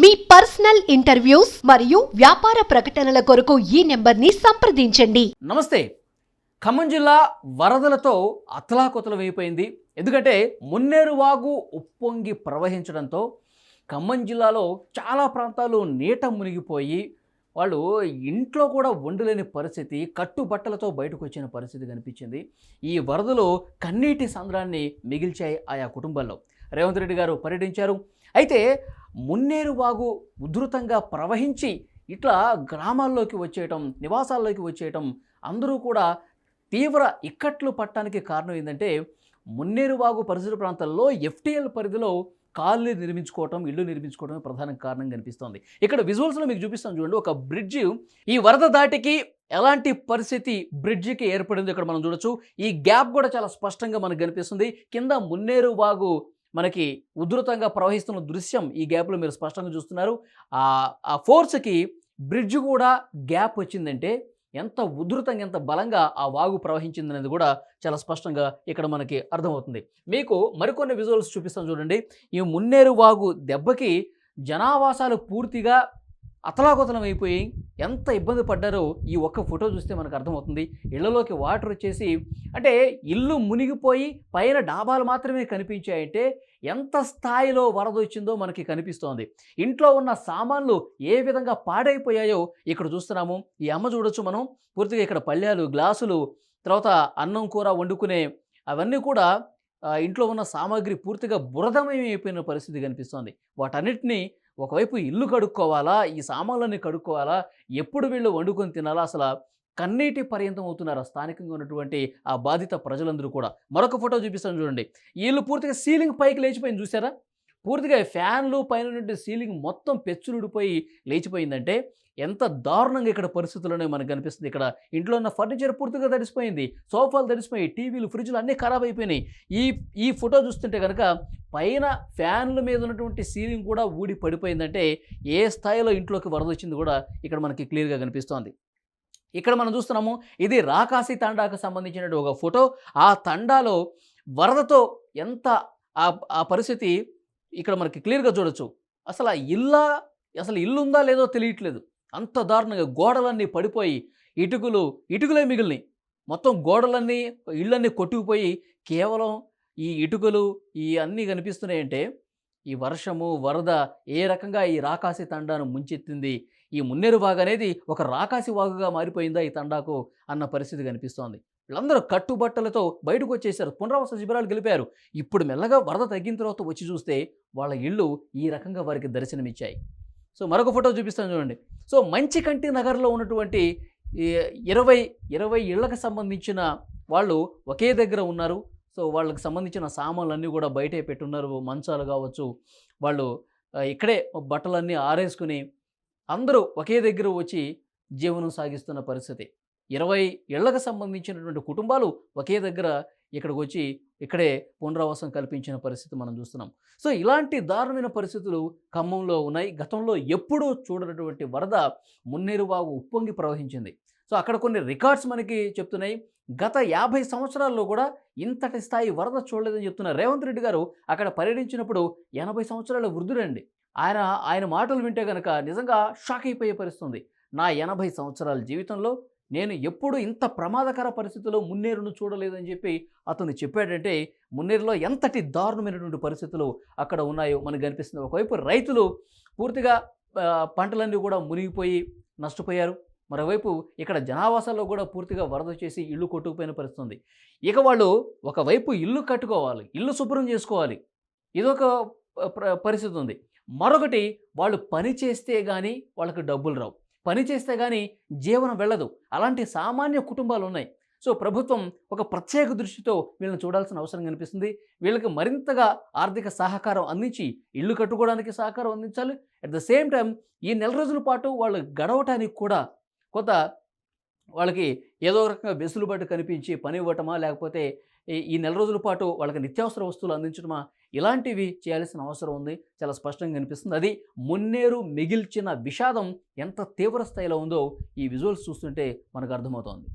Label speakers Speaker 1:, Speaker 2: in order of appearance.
Speaker 1: మీ personal interviews మరియు వ్యాపార ప్రకటనల కొరకు ఈ నెంబర్ని సంప్రదించండి.
Speaker 2: నమస్తే. ఖమ్మం జిల్లా వరదలతో అతలాకుతలమైపోయింది ఎందుకంటే మున్నేరు వాగు ఉప్పొంగి ప్రవహించడంతో ఖమ్మం జిల్లాలో చాలా ప్రాంతాలు నీట మునిగిపోయి వాళ్ళు ఇంట్లో కూడా వండలేని పరిస్థితి కట్టుబట్టలతో బయటకు వచ్చిన పరిస్థితి కనిపించింది. ఈ వరదలు కన్నీటి సంద్రాన్ని మిగిల్చాయి ఆయా కుటుంబాల్లో. రేవంత్ రెడ్డి గారు పర్యటించారు. అయితే మున్నేరు వాగు ఉధృతంగా ప్రవహించి ఇట్లా గ్రామాల్లోకి వచ్చేయటం నివాసాల్లోకి వచ్చేయటం అందరూ కూడా తీవ్ర ఇక్కట్లు పట్టడానికి కారణం ఏంటంటే మున్నేరువాగు పరిసర ప్రాంతాల్లో ఎఫ్టీఎల్ పరిధిలో కాలనీ నిర్మించుకోవటం ఇల్లు నిర్మించుకోవడం ప్రధాన కారణం కనిపిస్తోంది. ఇక్కడ విజువల్స్లో మీకు చూపిస్తాను చూడండి. ఒక బ్రిడ్జ్ ఈ వరద దాటికి ఎలాంటి పరిస్థితి బ్రిడ్జికి ఏర్పడింది ఇక్కడ మనం చూడొచ్చు. ఈ గ్యాప్ కూడా చాలా స్పష్టంగా మనకు కనిపిస్తుంది. కింద మున్నేరు వాగు మనకి ఉధృతంగా ప్రవహిస్తున్న దృశ్యం ఈ గ్యాప్లో మీరు స్పష్టంగా చూస్తున్నారు. ఆ ఫోర్స్కి బ్రిడ్జ్ కూడా గ్యాప్ వచ్చిందంటే ఎంత ఉధృతంగా ఎంత బలంగా ఆ వాగు ప్రవహించిందనేది కూడా చాలా స్పష్టంగా ఇక్కడ మనకి అర్థమవుతుంది. మీకు మరికొన్ని విజువల్స్ చూపిస్తాం చూడండి. ఈ మున్నేరు వాగు దెబ్బకి జనావాసాలు పూర్తిగా అతలాకుతలం అయిపోయి ఎంత ఇబ్బంది పడ్డారో ఈ ఒక్క ఫోటో చూస్తే మనకు అర్థమవుతుంది. ఇళ్ళలోకి వాటర్ వచ్చేసి అంటే ఇల్లు మునిగిపోయి పైన డాబాలు మాత్రమే కనిపించాయంటే ఎంత స్థాయిలో వరద వచ్చిందో మనకి కనిపిస్తోంది. ఇంట్లో ఉన్న సామాన్లు ఏ విధంగా పాడైపోయాయో ఇక్కడ చూస్తున్నాము. ఈ అమ్మ చూడొచ్చు మనం. పూర్తిగా ఇక్కడ పళ్ళాలు గ్లాసులు తర్వాత అన్నం కూర వండుకునే అవన్నీ కూడా ఇంట్లో ఉన్న సామాగ్రి పూర్తిగా బురదమయం అయిపోయిన పరిస్థితి కనిపిస్తోంది. వాటన్నిటిని ఒకవైపు ఇల్లు కడుక్కోవాలా ఈ సామాన్లన్నీ కడుక్కోవాలా ఎప్పుడు వీళ్ళు వండుకొని తినాలా అసలు కన్నీటి పర్యంతం అవుతున్నారు స్థానికంగా ఉన్నటువంటి ఆ బాధిత ప్రజలందరూ కూడా. మరొక ఫోటో చూపిస్తాను చూడండి. ఈ ఇల్లు పూర్తిగా సీలింగ్ పైకి లేచిపోయింది చూసారా పూర్తిగా ఫ్యాన్లు పైన నుండి సీలింగ్ మొత్తం పెచ్చులుడిపోయి లేచిపోయిందంటే ఎంత దారుణంగా ఇక్కడ పరిస్థితుల్లోనే మనకు కనిపిస్తుంది. ఇక్కడ ఇంట్లో ఉన్న ఫర్నిచర్ పూర్తిగా తడిసిపోయింది. సోఫాలు తడిసిపోయి టీవీలు ఫ్రిడ్జ్లు అన్నీ ఖరాబ్ అయిపోయినాయి. ఈ ఈ ఫోటో చూస్తుంటే కనుక పైన ఫ్యాన్ల మీద ఉన్నటువంటి సీలింగ్ కూడా ఊడి పడిపోయిందంటే ఏ స్థాయిలో ఇంట్లోకి వరద వచ్చింది కూడా ఇక్కడ మనకి క్లియర్గా కనిపిస్తోంది. ఇక్కడ మనం చూస్తున్నాము ఇది రాకాసి తండాకు సంబంధించిన ఒక ఫోటో. ఆ తండాలో వరదతో ఎంత ఆ పరిస్థితి ఇక్కడ మనకి క్లియర్గా చూడొచ్చు. అసలు ఆ ఇల్లా అసలు ఇల్లు ఉందా లేదో తెలియట్లేదు. అంత దారుణంగా గోడలన్నీ పడిపోయి ఇటుకలు ఇటుకలే మిగిలినాయి. మొత్తం గోడలన్నీ ఇళ్ళన్నీ కొట్టుకుపోయి కేవలం ఈ ఇటుకలు ఈ అన్నీ కనిపిస్తున్నాయంటే ఈ వర్షము వరద ఏ రకంగా ఈ రాకాసి తండాను ముంచెత్తింది ఈ మున్నేరు బాగ్ అనేది ఒక రాకాసి వాగుగా మారిపోయిందా ఈ తండాకు అన్న పరిస్థితి కనిపిస్తోంది. వీళ్ళందరూ కట్టుబట్టలతో బయటకు వచ్చేసారు పునరావాస శిబిరాలు గెలిపారు. ఇప్పుడు మెల్లగా వరద తగ్గిన తర్వాత వచ్చి చూస్తే వాళ్ళ ఇళ్ళు ఈ రకంగా వారికి దర్శనమిచ్చాయి. సో మరొక ఫోటో చూపిస్తాను చూడండి. సో మంచి కంటి నగర్లో ఉన్నటువంటి ఇరవై ఇరవై ఇళ్ళకు సంబంధించిన వాళ్ళు ఒకే దగ్గర ఉన్నారు. సో వాళ్ళకి సంబంధించిన సామాన్లన్నీ కూడా బయటే పెట్టున్నారు. మంచాలు కావచ్చు వాళ్ళు ఇక్కడే బట్టలన్నీ ఆరేసుకుని అందరూ ఒకే దగ్గర వచ్చి జీవనం సాగిస్తున్న పరిస్థితి. ఇరవై ఇళ్ళకు సంబంధించినటువంటి కుటుంబాలు ఒకే దగ్గర ఇక్కడికి వచ్చి ఇక్కడే పునరావాసం కల్పించిన పరిస్థితి మనం చూస్తున్నాం. సో ఇలాంటి దారుణమైన పరిస్థితులు ఖమ్మంలో ఉన్నాయి. గతంలో ఎప్పుడూ చూడనటువంటి వరద మున్నేరువాగు ఉప్పొంగి ప్రవహించింది. సో అక్కడ కొన్ని రికార్డ్స్ మనకి చెప్తున్నాయి. గత యాభై సంవత్సరాల్లో కూడా ఇంతటి స్థాయి వరద చూడలేదని చెప్తున్నారు రేవంత్ రెడ్డి గారు అక్కడ పర్యటించినప్పుడు ఎనభై సంవత్సరాల వృద్ధుడండి. ఆయన ఆయన మాటలు వింటే కనుక నిజంగా షాక్ అయిపోయే పరిస్థితుంది. నా ఎనభై సంవత్సరాల జీవితంలో నేను ఎప్పుడు ఇంత ప్రమాదకర పరిస్థితుల్లో మున్నేరును చూడలేదని చెప్పి అతను చెప్పాడంటే మున్నేరులో ఎంతటి దారుణమైనటువంటి పరిస్థితులు అక్కడ ఉన్నాయో మనకు కనిపిస్తుంది. ఒకవైపు రైతులు పూర్తిగా పంటలన్నీ కూడా మునిగిపోయి నష్టపోయారు. మరోవైపు ఇక్కడ జనావాసాల్లో కూడా పూర్తిగా వరద చేసి ఇల్లు కొట్టుకుపోయిన పరిస్థితి ఉంది. ఇక వాళ్ళు ఒకవైపు ఇల్లు కట్టుకోవాలి ఇల్లు శుభ్రం చేసుకోవాలి. ఇదొక ప్ర- పరిస్థితి ఉంది. మరొకటి వాళ్ళు పని చేస్తే కానీ వాళ్ళకి డబ్బులు రావు. పని చేస్తే కానీ జీవనం వెళ్ళదు. అలాంటి సామాన్య కుటుంబాలు ఉన్నాయి సో ప్రభుత్వం ఒక ప్రత్యేక దృష్టితో వీళ్ళని చూడాల్సిన అవసరం కనిపిస్తుంది. వీళ్ళకి మరింతగా ఆర్థిక సహకారం అందించి ఇల్లు కట్టుకోవడానికి సహకారం అందించాలి. అట్ ద సేమ్ టైం ఈ నెల రోజుల పాటు వాళ్ళు గడవటానికి కూడా కొంత వాళ్ళకి ఏదో రకంగా వెసులుబాటు కనిపించి పని ఇవ్వటమా లేకపోతే ఈ నెల రోజుల పాటు వాళ్ళకి నిత్యావసర వస్తువులు అందించడమా? ఇలాంటివి చేయాల్సిన అవసరం ఉంది. చాలా స్పష్టంగా కనిపిస్తుంది అది మున్నేరు మిగిల్చిన విషాదం ఎంత తీవ్ర స్థాయిలో ఉందో ఈ విజువల్స్ చూస్తుంటే మనకు అర్థమవుతోంది.